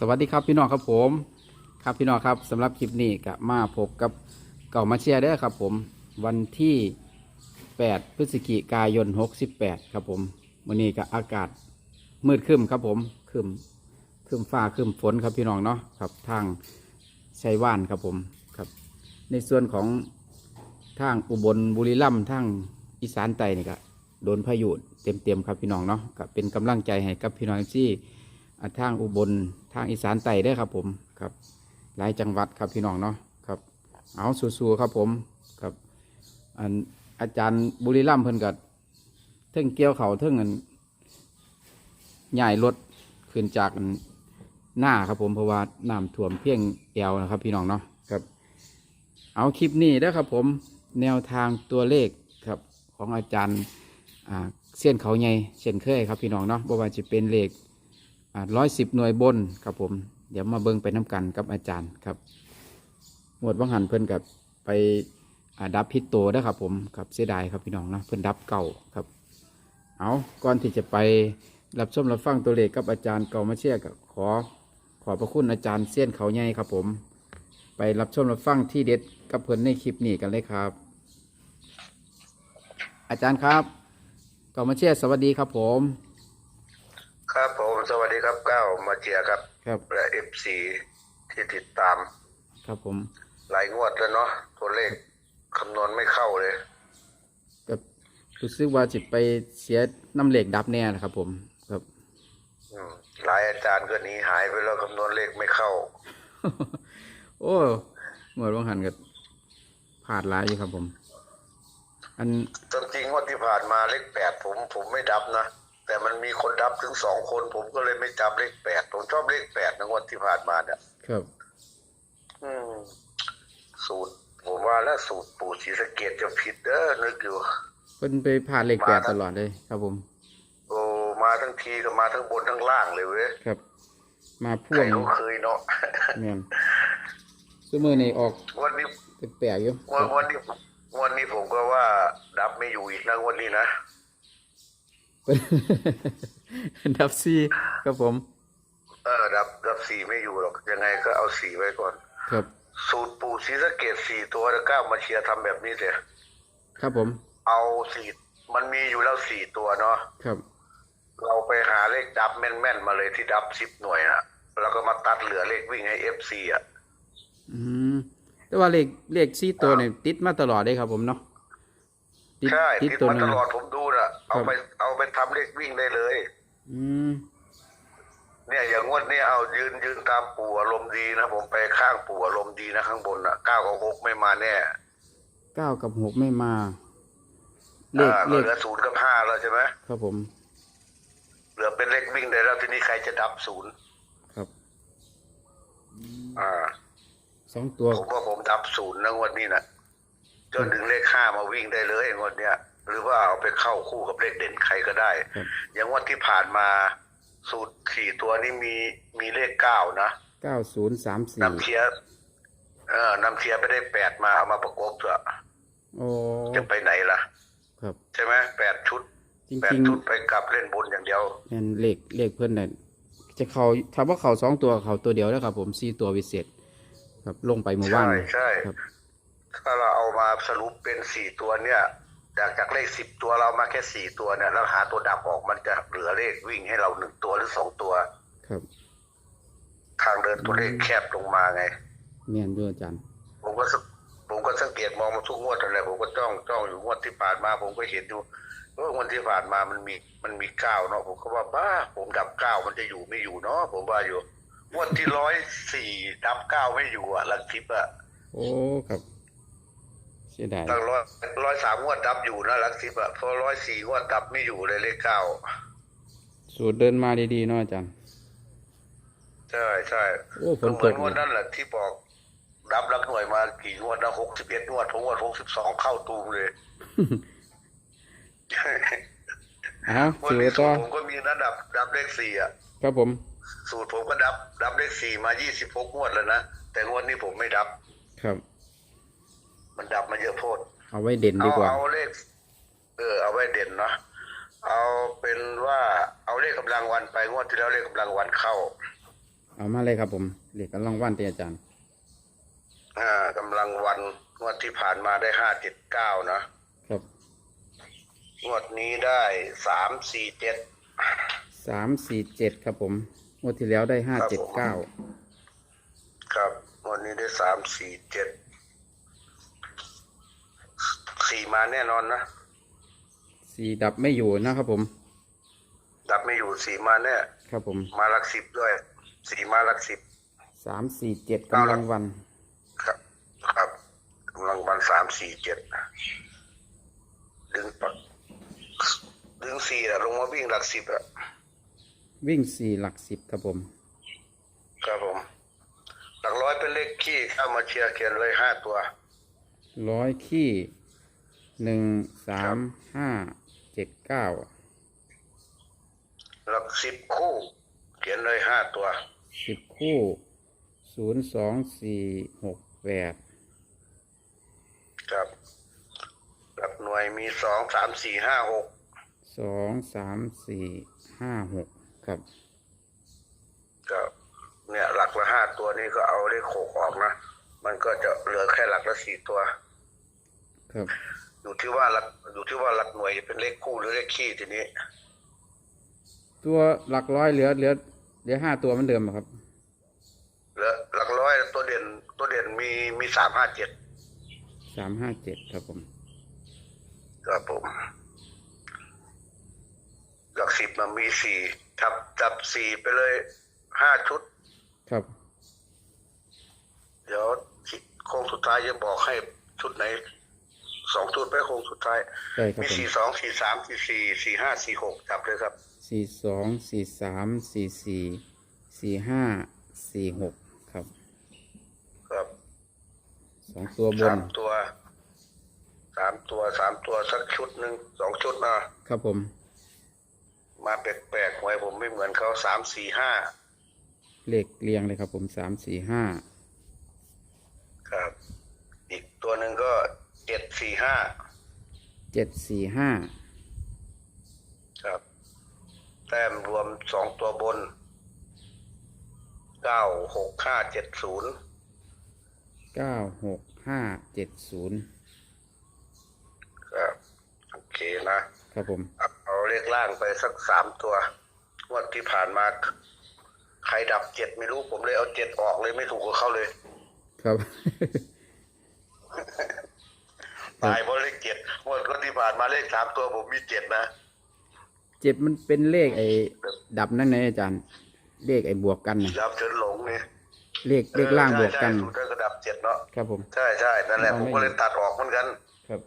สวัสดีครับพี่น้องครับผม ครับพี่น้องครับสำหรับคลิปนี้ก็มาพบกับเก่ามาเชียร์เด้ครับผมวันที่ 8 พฤศจิกายน 68 ครับผมวันนี้ก็อากาศมืดครึมครับผมครึมครึมฟ้าครึมฝนครับพี่น้องเนาะครับทางชัยว่านครับผมครับ ในส่วนของทางอุบลบุรีรัมย์ทางอีสานใต้นี่ก็โดนพายุเต็มๆครับพี่น้องเนาะก็เป็นกำลังใจให้กับพี่น้องที่ ทางอุบลทางอีสานใต้ได้ครับผมครับ หลายจังหวัดครับพี่น้องเนาะครับ เอาสู้ๆครับผมครับอันอาจารย์บุรีรัมย์เพิ่นกัเทิงเกี่ยวเขาเทิงอันใหญ่รถขึ้นจากหน้าครับผมเพราะว่าน้ำท่วมเพียงแอวนะครับ พี่น้องเนาะครับ เอาคลิปนี้นะครับผมแนวทางตัวเลขครับของอาจารย์เส้ยนเขาใหญ่เช่นเคยครับพี่น้องเนาะบ่ว่าจะเป็นเลข ร้อยสิบหน่วยบนครับผม เดี๋ยวมาเบิ่งไปน้ำกันกับอาจารย์ครับหมวดวังหันเพิ่อนกับไปดับพิษโตได้ครับผมครับเสียดายครับพี่น้องนะเพิ่อนดับเก่าครับ เอาก่อนที่จะไปรับชมรับฟังตัวเลขกับอาจารย์เก่ามาเชียกับขอขอพระคุณอาจารย์เสี้ยนเขาใหญ่ครับผม ไปรับชมรับฟังที่เด็ดกับเพิ่อนในคลิปนี้กันเลยครับ อาจารย์ครับเก่ามาเชียสวัสดีครับผม ครับผมสวัสดีครับก้าวมาเจียครับครับ และเอฟซีที่ติดตาม ครับผมหลายงวดแล้วเนาะตัวเลขคำนวณไม่เข้าเลยกับรู้สึกว่าจิไปเสียน้ำเหล็กดับแน่นะครับ ผมครับ อืมหลายอาจารย์ก็หนีหายไปแล้วคำนวณเลขไม่เข้า โอ้เหมือนว่างหันกับผาดหลายอยู่ครับผม อันจริงจริงงวดที่ผ่านมาเลขแปดผม ผมไม่ดับนะ แต่มันมีคนดับถึงสองคน ผมก็เลยไม่จับเลขแปดผมชอบเลขแปดนะงวดที่ผ่านมาเนี่ยครับ อืม สูตร ผมว่าแล้วสูตรปู่ศรีสะเกดจะผิดเด้อนึกอยู่ เพิ่นไปผ่าดเหล็กแปดมาครับตลอดเลยครับผม โอ้มาทั้งทีก็มาทั้งบนทั้งล่างเลยเว้ยครับ มาพ่ใควรงเขาเคยเนาะ แม่นซื้อมือนี่ออกวันนี้ แปลกๆอยู่วันวันนี้วันนี้ผมก็ว่าดับไม่อยู่อีกนะวันนี้นะ ดับซีครับผม เออดับดับสี่ไม่อยู่หรอก ยังไงก็เอาสี่ไว้ก่อน ครับ สูตรปู่ศรีสะเกดสี่ตัวแล้วก้าวมาเชียร์ทำแบบนี้เลยครับผม เอาสี่มันมีอยู่แล้วสี่ตัวเนาะครับ เราไปหาเลขดับแม่นๆมาเลยที่ดับสิบหน่วยอะแล้วก็มาตัดเหลือเลขวิ่งให้เอฟซีอะอืมแต่ว่าเหล็กเหล็กซีตัวเนี่ยติดมาตลอดเลยครับผมเนาะติดใช่ติดติดตัวมาหนึตงลอดผมดูนะ เอาไปเอาไปทำเลขวิ่งได้เลย อืมเนี่ยอย่างงวดเนี่ยเอายืนยืนตามปู่อารมณ์ดีนะผมไปข้างปู่อารมณ์ดีนะข้างบนอะเก้ากับหกไม่มาแน่เก้ากับหกไม่มาเลขอ่าเลก็ขเหลือศูนย์กับห้าแล้วใช่ไหมครับผม เหลือเป็นเลขวิ่งได้แล้วทีนี้ใครจะดับศูนย์ครับ อ่าสองตัวผมว่าผมดับศูนย์นะงวดนี้นะจนถึงเลขห้ามาวิ่งได้เลยงวดเนี้ย หรือว่าเอาไปเข้าคู่กับเลขเด่นใครก็ได้ครับอย่างงวดที่ผ่านมาสูตรสี่ตัวนี้มีมีเลขเก้านะเก้าศูนย์สามสี่นำเทียร์เออนำเทียร์ไปได้แปดมาเอามาประกบเถอะโอ้จะไปไหนล่ะ ครับ ใช่ไหมแปดชุดจริงแปดจริงชุดไปกลับเล่นบนอย่างเดียวแม่นเลขเลขเพื่อนเนี่ยจะเขาถ้าว่าเขาสองตัวเขาตัวเดียวแล้วครับ ผมสี่ตัววิเศษ ครับลงไปเมื่อวานใช่ใช่ครับถ้าเราเอามาสรุปเป็นสี่ตัวเนี่ย จากจากเลขสิบตัวเรามาแค่สี่ตัวเนี่ยแล้วหาตัวดับออกมันจะเหลือเลขวิ่งให้เราหนึ่งตัวหรือสองตัว ครับ ทางเดินตัวเลขแคบลงมาไงแม่นด้วยอาจารย์ผมก็สังผมก็สังเกตมองมาทุกงวดอะไรผมก็จ้องจ้องอยู่งวดที่ผ่านมา ผมก็เห็นอยู่ว่างวดที่ผ่านมามันมีมันมีเก้าเนาะผมก็ว่าบ้า ผมดับเก้ามันจะอยู่ไม่อยู่เนาะผมว่าอยู่งวดที่ร้อยสี่ดับเก้าไม่อยู่อะหลักทิปอะโอ้ครับเสียดายตั้งร้อยร้อยสามงวดดับอยู่นะหลักทิปอะพอร้อยสี่งวดดับไม่อยู่เลยเลขเก้าสูตรเดินมาดีๆเนาะอาจารย์ใช่ใช่โอ้ฝก็นเหตมือนกงวดนั้นแหละที่บอกดับรักหน่วยมากี่งวดนะหกสิบเอ็ดงวดผมงวดหกสิบสองเข้าตูมเลยอ้าววันสูตนี้รสูต่อตรผมก็มีนะดับ ดับเลขสี่อะครับผม สูตรผมก็ดับ ดับเลขสี่มายี่สิบหกงวดแล้วนะแต่งวดนี้ผมไม่ดับ ครับ มันดับมาเยอะโพดเอาไว้เด่นเอาดีกว่า เอาเลข เออ เอาไว้เด่นเนาะเอาเป็นว่าเอาเลขกำลังวันไปงวดที่แล้วเลขกำลังวันเข้าเอามาเลยครับผมเลขกำลังวันเตีอาจารย์ อ่ากำลังวันงวดที่ผ่านมาได้ห้าเจ็ดเก้านะครับงวดนี้ได้สามสี่เจ็ด สามสี่เจ็ดครับผมงวดที่แล้วได้ห้าเจ็ดเก้า ครับ งวดนี้ได้สามสี่เจ็ด สี่มาแน่นอนนะสี่ดับไม่อยู่นะครับผม ดับไม่อยู่สี่มาแน่ครับผม มาหลักสิบด้วยสี่มาหลักสิบสามสี่เจ็ดกำลังวัน ครับ ครับกำลังวันสามสี่เจ็ดดึงปักดึงสี่อะลงมาวิ่งหลักสิบอะวิ่งสี่หลักสิบครับผม ครับผม หลักร้อยเป็นเลขขี้เข้ามาเชียร์เขียนเลยห้าตัว ร้อยขี้ หนึ่งสามห้าเจ็ดเก้าหลักสิบคู่ เขียนเลยห้าตัว สิบคู่ศูนย์สองสี่หกแปดครับ หลักหน่วยมีสองสามสี่ห้าหกสองสามสี่ห้าหกครับครับเนี่ยหลักละห้าตัวนี้ก็เอาเลขหกออกนะ มันก็จะเหลือแค่หลักละสี่ตัว ครับ อยู่ที่ว่าหลักอยู่ที่ว่าหลักหน่วยจะเป็นเลขคู่หรือเลขขี้ทีนี้ ตัวหลักร้อยเหลือเหลือเหลือห้าตัวเหมือนเดิมอะครับแล้วหลักร้อยตัวเด่นตัวเด่นมีมีสามห้าเจ็ดสามห้าเจ็ดครับผมครับผมหลักสิบมันมีสี่จับจับสี่ไปเลยห้าชุด ครับ เดี๋ยวโค้งสุดท้ายจะบอกให้ชุดไหน สองชุดไปโค้งสุดท้าย ใช่ครับมีผมสี่สองสี่สามสี่สี่สี่ห้าสี่หกจับเลยครับ สี่สองสี่สามสี่สี่สี่ห้าสี่หกครับครับสองตัวบสานมตัวสามตัวสามตัวสักชุดหนึ่งสองชุดนะครับผมมาแปลกๆหวยผมไม่เหมือนเขาสามสี่ห้าเลขเรียงเลยครับผมสามสี่ห้าครับ อีกตัวหนึ่งก็ เจ็ดสี่ห้าเจ็ดสี่ห้าครับ แต้มรวมสองตัวบนเก้าหกห้าเจ็ดศูนย์เก้าหกห้าเจ็ดศูนย์ครับโอเคนะ ครับผม เอาเอาเลขล่างไปสักสามตัวงวดที่ผ่านมา ใครดับเจ็ดไม่รู้ผมเลยเอาเจ็ดออกเลยไม่ถูกกับเขาเลย ครับ ตายเพราะเลขเจ็ดงวดที่ผ่านมาเลขสามตัวผมมีเจ็ดนะเจ็ดมันเป็นเลขไอ้ดับนั่นไงอาจารย์ เลขไอ้บวกกันนะดับจนหลงเนี่ยเลขเลขล่างบวกกันใช่ใช่ถูกด้วยกระดับเจ็ดเนาะครับผมใช่ใช่นั่นแหละเอาผมไม่ก็เลยตัดออกเหมือนกัน ครับ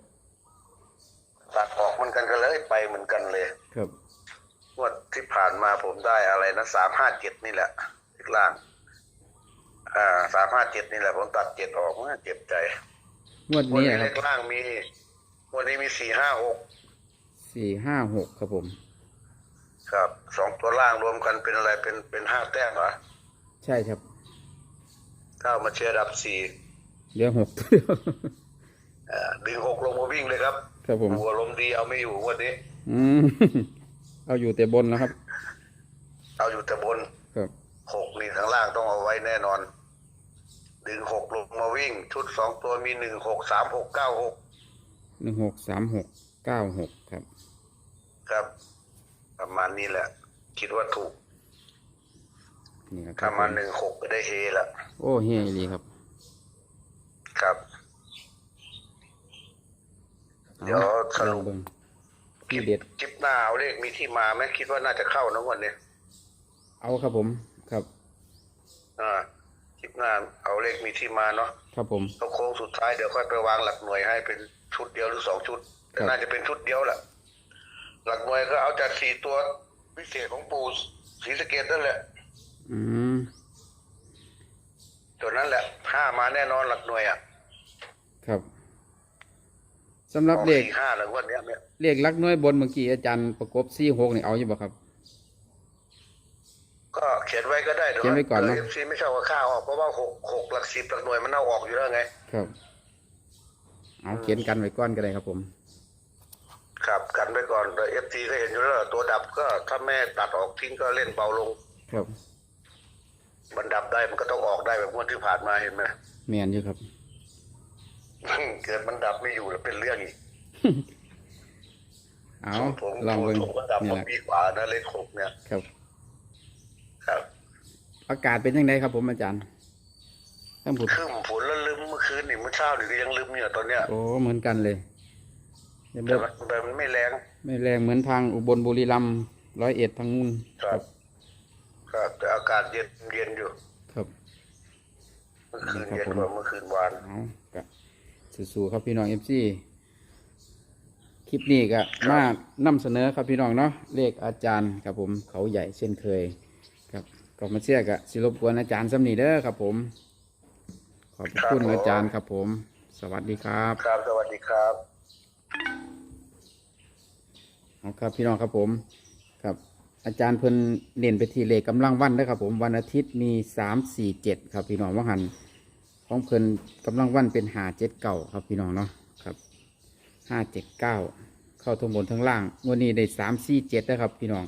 ตัดออกเหมือนกันก็เลยไปเหมือนกันเลย ครับงวดที่ผ่านมาผมได้อะไรนะสามห้าเจ็ดนี่แหละเลขล่าง อ่าสามห้าเจ็ดนี่แหละผมตัดเจ็ดออกมันเจ็บใจ งวดงวดนี้นี้อะคเลรับขล่างมีงวดนี้มีสี่ห้าหกสี่ห้าหกครับผม ครับสองตัวล่างรวมกันเป็นอะไรเป็นเป็นห้าแต้มเหรอใช่ครับถ้าเอามาเชียร์ดับสี่เหลือหกตัวเดียวอ่าดึงหกลงมาวิ่งเลยครับครับผม หัวลมณ์ดีเอาไม่อยู่งวันนี้ อืม เอาอยู่แต่บนแล้วครับ เอาอยู่แต่บนครับ หกนี่ข้างล่างต้องเอาไว้แน่นอนดึงหกลงมา วิ่งชุดสองตัวมีหนึ่งหกสามหกเก้าหกหนึ่งหกสามหกเก้าหกครับ ครับ ประมาณนี้แหละ คิดว่าถูกนี่ครับถ้ามาหนึ่งหกก็ได้เฮละโอ้เฮียอีหลีครับ ครับอาเดี๋ยวสรุปเบิ่งที่เด็ดจิบหน้าเอาเลขมีที่มาไหมคิดว่าน่าจะเข้านะงวันนี้เอาครับผมครับ อ่า จิบหน้าเอาเลขมีที่มาเนาะครับผมแล้วโค้งสุดท้ายเดี๋ยวค่อยไปวางหลักหน่วยให้เป็นชุดเดียวหรือสองชุด แต่ครับน่าจะเป็นชุดเดียวแหละหลักหน่วยก็เอาจากสี่ตัวพิเศษของปู่ศรีสะเกดนั่นแหละ อืมตัวนั้นแหละห้ามาแน่นอนหลักหน่วยอะครับสำหรับออกเลขสี่ห้าหลังวันเนี้ยเนี่ยเลขลักน้อยบนเมื่อกี้อาจารย์ประกบซี่หกนี่เอาอยู่บ่ครับ ก็เขียนไว้ก็ได้เดี๋ยวเขียนไว้ก่อนนะเอฟซีไม่ชอบว่าข้าวออกเพราะว่าหกหกหลักสิบหลักหน่วยมันเอาออกอยู่แล้วไง ครับ เอาเขียนกันไว้ก้อนก็ได้ครับผม ครับกันไปก่อนแต่เอฟซีก็เห็นอยู่แล้วล่ะตัวดับก็ถ้าแม่ตัดออกทิ้งก็เล่นเบาลง ครับมันดับได้มันก็ต้องออกได้แบบงวดที่ผ่านมาเห็นไหมแมนอยู่ครับเกิดมันดับไม่อยู่แล้วเป็นเรื่องอีกเอาผมลองผมเบิ่งผมก็ดับนี่มาแหละปีกว่านะเลขหกเนี่ยครับ ครับ อากาศเป็นยังไงครับผมอาจารย์ทั้งผุดครึ้มฝนแล้วลืมเมื่อคืนนี่เมื่อเช้านี่ก็ยังลืมอยู่ตอนเนี้ยโอ้เหมือนกันเลยแต่แต่บ่มันแต่มันไม่แรง ไม่แรงเหมือนทางอุบลบุรีรัมย์ร้อยเอ็ดทางนู้นครับ ครับแต่อากาศเย็นเย็นอยู่ ครับ เมื่อคืนครับเย็นผมกว่าเมื่อคืนวาน เอากะสู้ๆครับพี่น้องเอฟซีคลิปนี้ก็มานำเสนอครับพี่น้องเนาะเลขอาจารย์ครับผมเขาใหญ่เช่นเคยครับ ก็มาเชื่อกับสิรบกวนอาจารย์สำนีเด้อครับผม ขอบพระคุณอาจารย์ครับผม สวัสดีครับ ครับ สวัสดีครับเอาครับพี่น้องครับผมครับ อาจารย์เพิ่นเน้นไปที่เลขกำลังวันนะครับ ผมวันอาทิตย์มีสามสี่เจ็ดครับ พี่น้องว่าหันของเพิ่นกำลังวันเป็นหาเจ็ดเก่าครับพี่น้องเนาะครับห้าเจ็ดเก้าเข้าทั้งบนทั้งล่างงวันนี้ได้สามสี่เจ็ดนะครับ พี่น้อง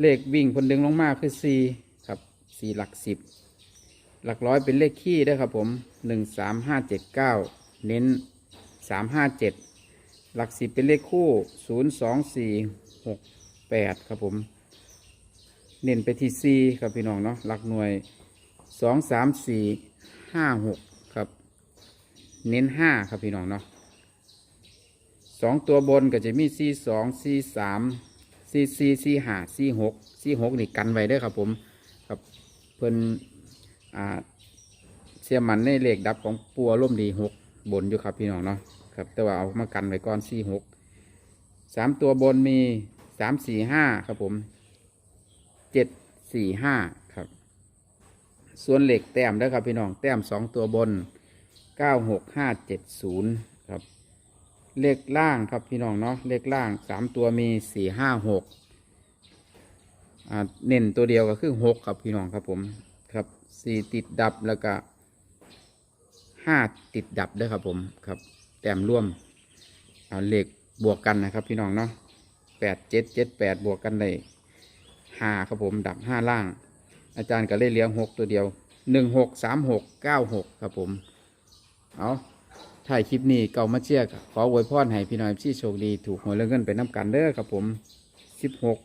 เลขวิ่งเพิ่นดึงลงมาคือสี่ครับ สี่หลักสิบ หลักร้อยเป็นเลขขี้ได้ครับผมหนึ่งสามห้าเจ็ดเก้าเน้นสามห้าเจ็ดหลักสิบเป็นเลขคู่ศูนย์สองสี่หกแปดครับผม เน้นไปที่สี่ครับพี่น้องเนาะหลักหน่วยสองสามสี่ห้าหกครับ เน้นห้าครับพี่น้องเนาะสองตัวบนก็จะมีสี่สองสี่สามสี่สี่สี่ห้าสี่หกสี่หกนี่กันไว้เด้วยครับผมครับ เพิ่นอ่าเสียมันในเลขดับของปัวร่มดีหกบนอยู่ครับพี่น้องเนาะครับแต่ว่าเอามากันไว้ก่อนสี่หกสามตัวบนมีสามสี่ห้าครับผมเจ็ดสี่ห้าครับ ส่วนเหล็กแต้มได้อครับพี่น้องแต้มสองตัวบนเก้าหกห้าเจ็ดศูนย์ครับ เลขล่างครับพี่น้องเนาะเลขล่างสามตัวมีสี่ห้าหก เน้นตัวเดียวก็คือหกครับพี่น้องครับผมครับสี่ติดดับแล้วก็ห้าติดดับด้วยครับผมครับแต้มร่วมเอาเลขบวกกันนะครับ พี่น้องเนาะแปดเจ็ดเจ็ดแปดบวกกันได้ห้าครับผมดับห้าล่าง อาจารย์ก็เลยเลี้ยงหกตัวเดียวหนึ่งหกสามหกเก้าหกครับผมเอาถ่ายคลิปนี้เก่ามาเชียร์ขออวยพรให้พี่น้อยที่โชคดี ถูกหวยเรื่องเงินไปน้ำกันเด้อครับผมสิบหก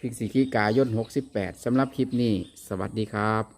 พฤศจิกายนหกสิบแปดสำหรับคลิปนี้ สวัสดีครับ